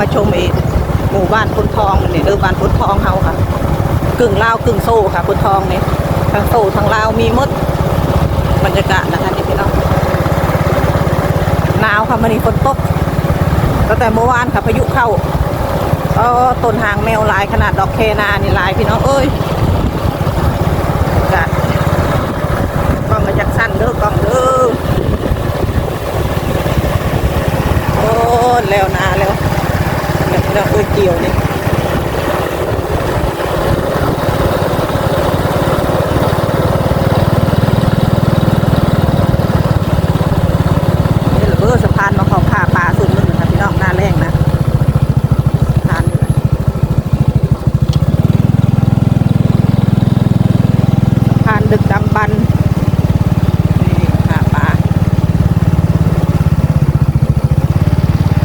มาชมเองหมู่บ้านพุนทองนี่เด้อบ้านพุนทองเฮาค่ะ กึ่งลาวกึ่งโซ่ค่ะพุนทองเนี่ยทั้งโซ่ทั้งลาวมีมดบรรยากาศนะคะนี่พี่น้องหนาวค่ะมันนี้ฝนตกตั้งแต่เมื่อวานค่ะพายุเข้าเออต้นหางแมวลายขนาดดอกแคนานี่ลายพี่น้องเอ้ยอากาศกล้องกระจักสั้นเด้อกล้องเด้อโอ้แล้วนาแล้ว เราเอ้ยเกี่ยวเนี่ยะเบิดสะพานมาเขาผ่าปลาสูงหนึ่งนะคะพี่น้องหน้าแรงนะสะพานนี่แหละสะพานดึกดำบรรพ์นี่ผ่าปลา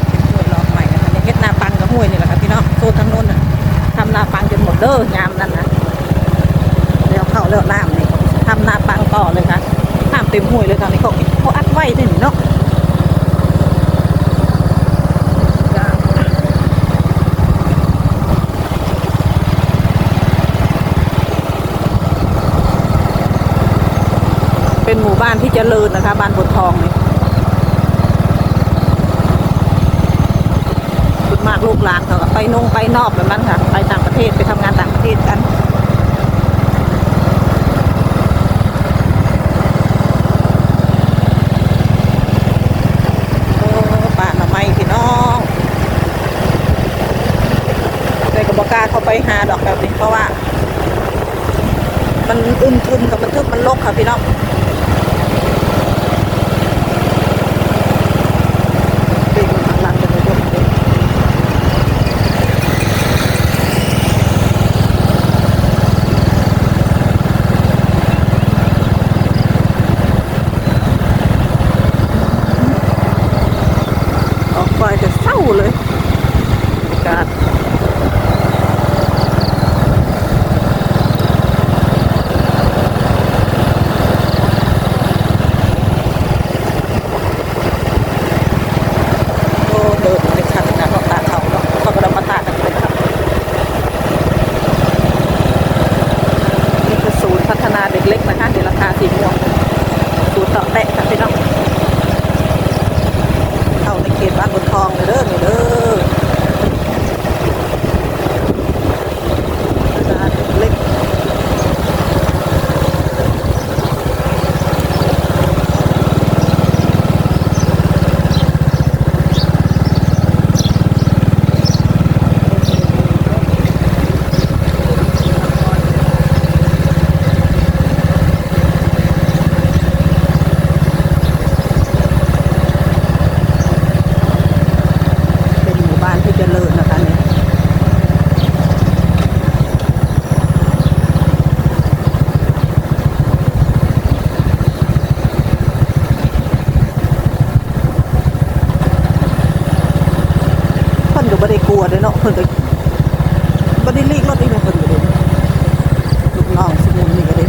เป็นส่วนรอบใหม่นะคะเนี่ยเฮ็ดนาปังกับ ห้วยนี่แหละค่ะพี่น้องโซนทางโน้นน่ะทำนาปังจนหมดเด้อยามนั้นนะเดี๋ยวเข้าเลือกน้ำนี่ทำนาปังต่อเลยค่ะน้ำเต็มห้วยเลยตอนนี้เขาเขาอัดไว้นี่เนาะเป็นหมู่บ้านที่เจริญนะคะบ้านบนทองนี่ส่วน มากลูกหลานเขาก็ไปนุ่งไปนอกแบบนั้นค่ะ ไปต่างประเทศไปทำงานต่างประเทศกันโอ้ป่าหน่อไมพี่น้องแต่ก็บกกล้าเขาไปหาดอกแบบนี้เพราะว่า มันอึมครึมกับมันทึบมันลกค่ะพี่น้อง ปีกมันข้างหลังเป็นระบบเลย ออกไปจะเศร้าเลยอากาศโอ้เดินในชันนะเนาะตาเขาเนาะเขาก็เรามาตากันเลยครับนี่คือศูนย์พัฒนา เด็กเล็กนะคะเดี๋ยวราคาสีม่วงสูตรต่อแตะค่ะพี่น้องเข้าในเขตบ้านบนทองเลยเด้อเลยเด้อร้านเล็กเป็นหมู่บ้านที่เจริญนะคะเนี่ยเพิ่นก็ บ่ได้กลัวเด้อเนาะเพิ่นก็บ่ได้ลีกรถอีกเลยเพิ่นก็เด้ลูกน้องสมุนนี่ก็เด้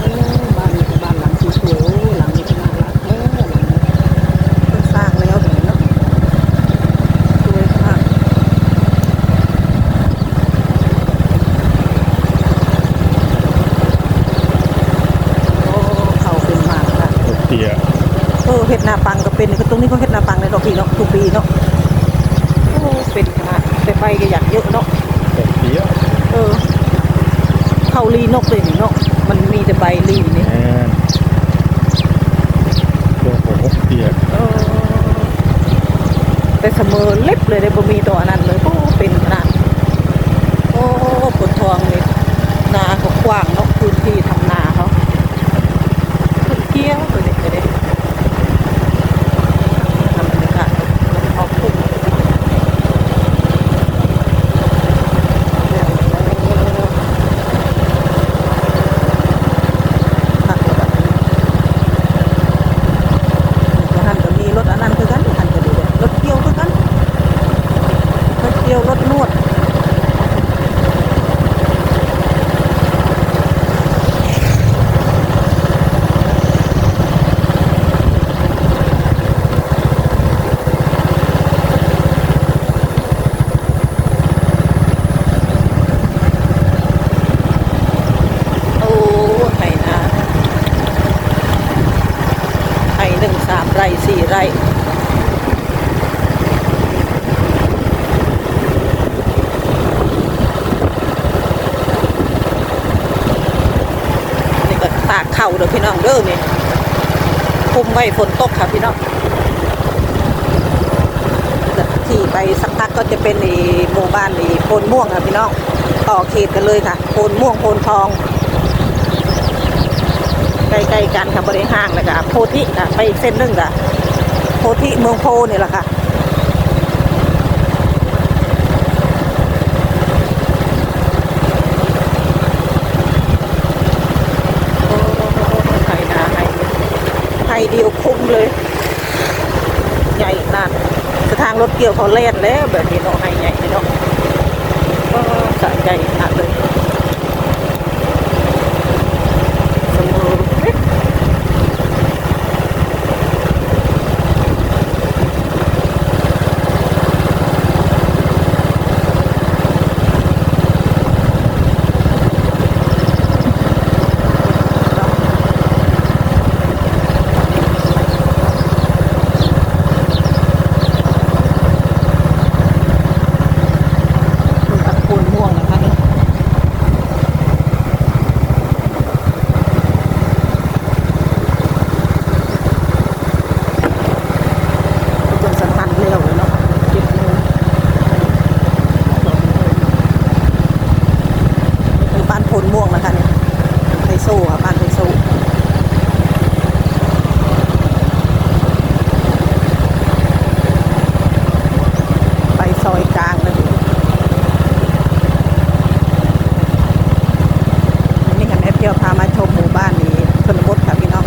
โอ้บ้านนี้ก็บ้านหลังสวยๆโอ้หลังนี้ก็น่ารักเด้อหลังนี้เพิ่นสร้างแล้วเด้อเนาะสวยมากโอ้เขาเป็นมากค่ะ เตีย เออเห็ดนาปังก็เป็นก็ตรงนี้ก็เห็ดนาปังในดอก ปีเนาะทุกปีเนาะโอ้เป็นขนาดแต่ใบก็อยากเยอะเนาะแบบเตียเออเข้าลีนกเลยนี่เนาะมันมีแต่ใบลีนี่แอนตัวผมหกเตียเออแต่เสมอเล็บเลยได้บ่มีตัวอันนั้นเลยโอ้เป็นขนาดโอ้ปวดทองเลยนาเขากว้างเนาะ เกี๊ยวรถนวดาเด้อพี่น้องเด้อนี่คุมไว้ฝนตกค่ะพี่น้องขี่ไปสักพักก็จะเป็นอีหมู่บ้านอีโพนม่วงค่ะพี่น้องต่อเขตกันเลยค่ะโพนม่วงโพนทองใกล้ๆกันค่ะบริห้างเลยค่ะโพธิค่ะไปอีกเส้นหนึงค่ะโพธิเมืองโพนี่แหละค่ะ โอ้ไข่นาไข่ไข่เดียวคุ้มเลย ใหญ่ขนาดจะทางรถเกี่ยวเขาเล่นแล้วแบบนี้เนาะให้ใหญ่เนาะก็สะใจขนากเลยเสมอเอ๊ะคุณตะคูนม่วงนะคะนี่จนสะทันเร็วเลยเนาะเจ็บมือคือบ้านโพนม่วงนะคะเนี่ยไทโซ่ค่ะบ้านไทโซ่ไปซอยกลางเลย วันนี้กันแอปเที่ยวพามาชมหมู่บ้านนี้ชนบทค่ะพี่น้อง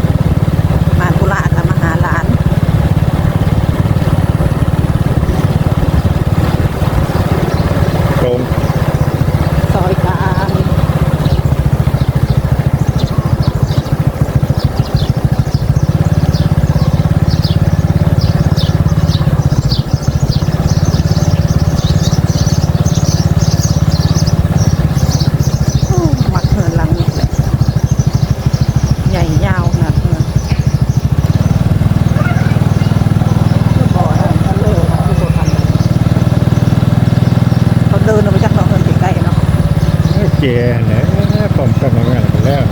มาธุระค่ะมาหาหลาน ตรง ซอยกลางโอ้มักเหินหลังนี่แหละ ใหญ่ยาวขนาดนี้คือบ่อนะทะเลนะคือบ่อทำเขาเดินออกไปจากหนองเงินใกล้ๆเนาะ เจียนะผมกำลังงานกันแล้ว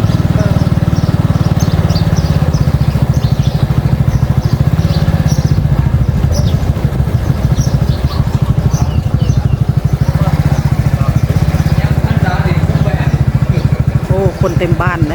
โอ้คนเต็มบ้านเลย